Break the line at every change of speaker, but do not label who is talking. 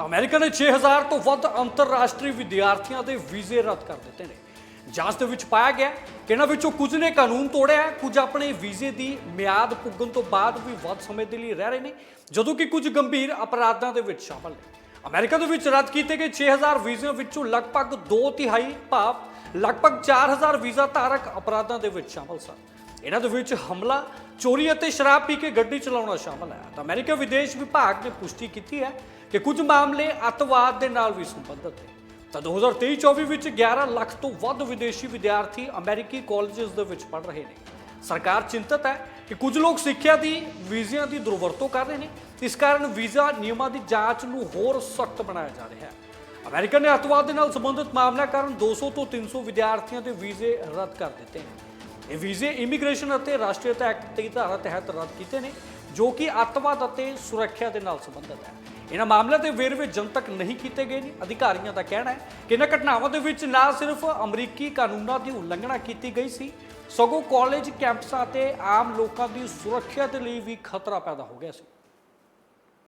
ਤਾਂ ਅਮਰੀਕਾ ਨੇ 6000 ਤੋਂ ਵੱਧ ਅੰਤਰਰਾਸ਼ਟਰੀ ਵਿਦਿਆਰਥੀਆਂ ਦੇ ਵੀਜ਼ੇ ਰੱਦ ਕਰ ਦਿੱਤੇ ਨੇ। ਜਾਂਚ ਦੇ ਵਿੱਚ ਪਾਇਆ ਗਿਆ ਕਿ ਇਹਨਾਂ ਵਿੱਚੋਂ ਕੁਝ ਨੇ ਕਾਨੂੰਨ ਤੋੜਿਆ, ਕੁਝ ਆਪਣੇ ਵੀਜ਼ੇ ਦੀ ਮਿਆਦ ਪੁੱਗਣ ਤੋਂ ਬਾਅਦ ਵੀ ਵੱਧ ਸਮੇਂ ਦੇ ਲਈ ਰਹਿ ਰਹੇ ਨੇ, ਜਦੋਂ ਕਿ ਕੁਝ ਗੰਭੀਰ ਅਪਰਾਧਾਂ ਦੇ ਵਿੱਚ ਸ਼ਾਮਲ ਨੇ। ਅਮਰੀਕਾ ਦੇ ਵਿੱਚ ਰੱਦ ਕੀਤੇ ਗਏ 6000 ਵੀਜ਼ਿਆਂ ਵਿੱਚੋਂ ਲਗਭਗ 2 ਤਿਹਾਈ ਭਾਵ ਲਗਭਗ 4000 ਵੀਜ਼ਾ ਧਾਰਕ ਅਪਰਾਧਾਂ ਦੇ ਵਿੱਚ ਸ਼ਾਮਲ ਸਨ। ਇਹਨਾਂ ਦੇ ਵਿੱਚ ਹਮਲਾ, ਚੋਰੀ ਅਤੇ ਸ਼ਰਾਬ ਪੀ ਕੇ ਗੱਡੀ ਚਲਾਉਣਾ ਸ਼ਾਮਲ ਹੈ। ਤਾਂ ਅਮਰੀਕਾ ਵਿਦੇਸ਼ ਵਿਭਾਗ ਨੇ ਪੁਸ਼ਟੀ ਕੀਤੀ ਹੈ ਕਿ ਕੁਝ ਮਾਮਲੇ ਅੱਤਵਾਦ ਦੇ ਨਾਲ ਵੀ ਸੰਬੰਧਿਤ ਨੇ। ਤਾਂ 2023-24 ਵਿੱਚ 11 ਲੱਖ ਤੋਂ ਵੱਧ ਵਿਦੇਸ਼ੀ ਵਿਦਿਆਰਥੀ ਅਮਰੀਕੀ ਕਾਲਜਸ ਦੇ ਵਿੱਚ ਪੜ੍ਹ ਰਹੇ ਨੇ। ਸਰਕਾਰ ਚਿੰਤਤ ਹੈ ਕਿ ਕੁਝ ਲੋਕ ਸਿੱਖਿਆ ਦੀ, ਵੀਜ਼ਿਆਂ ਦੀ ਦੁਰਵਰਤੋਂ ਕਰ ਰਹੇ ਨੇ। ਇਸ ਕਾਰਨ ਵੀਜ਼ਾ ਨਿਯਮਾਂ ਦੀ ਜਾਂਚ ਨੂੰ ਹੋਰ ਸਖਤ ਬਣਾਇਆ ਜਾ ਰਿਹਾ ਹੈ। ਅਮਰੀਕਾ ਨੇ ਅੱਤਵਾਦ ਦੇ ਨਾਲ ਸੰਬੰਧਿਤ ਮਾਮਲਿਆਂ ਕਾਰਨ 200 ਤੋਂ 300 ਵਿਦਿਆਰਥੀਆਂ ਦੇ ਵੀਜ਼ੇ ਰੱਦ ਕਰ ਦਿੱਤੇ ਨੇ। ਇਹ ਵੀਜ਼ੇ ਇਮੀਗ੍ਰੇਸ਼ਨ ਅਤੇ ਰਾਸ਼ਟਰੀਅਤਾ ਐਕਟ ਦੀ ਧਾਰਾ ਤਹਿਤ ਰੱਦ ਕੀਤੇ ਨੇ, ਜੋ ਕਿ ਅੱਤਵਾਦ ਅਤੇ ਸੁਰੱਖਿਆ ਦੇ ਨਾਲ ਸੰਬੰਧਿਤ ਹੈ। ਇਹਨਾਂ ਮਾਮਲਿਆਂ ਦੇ ਵੇਰਵੇ ਜਨਤਕ ਨਹੀਂ ਕੀਤੇ ਗਏ ਨੇ। ਅਧਿਕਾਰੀਆਂ ਦਾ ਕਹਿਣਾ ਹੈ ਕਿ ਇਹਨਾਂ ਘਟਨਾਵਾਂ ਦੇ ਵਿੱਚ ਨਾ ਸਿਰਫ ਅਮਰੀਕੀ ਕਾਨੂੰਨਾਂ ਦੀ ਉਲੰਘਣਾ ਕੀਤੀ ਗਈ ਸੀ, ਸਗੋਂ ਕਾਲਜ ਕੈਂਪਸਾਂ ਤੇ ਆਮ ਲੋਕਾਂ ਦੀ ਸੁਰੱਖਿਆ ਦੇ ਲਈ ਵੀ ਖਤਰਾ ਪੈਦਾ ਹੋ ਗਿਆ ਸੀ।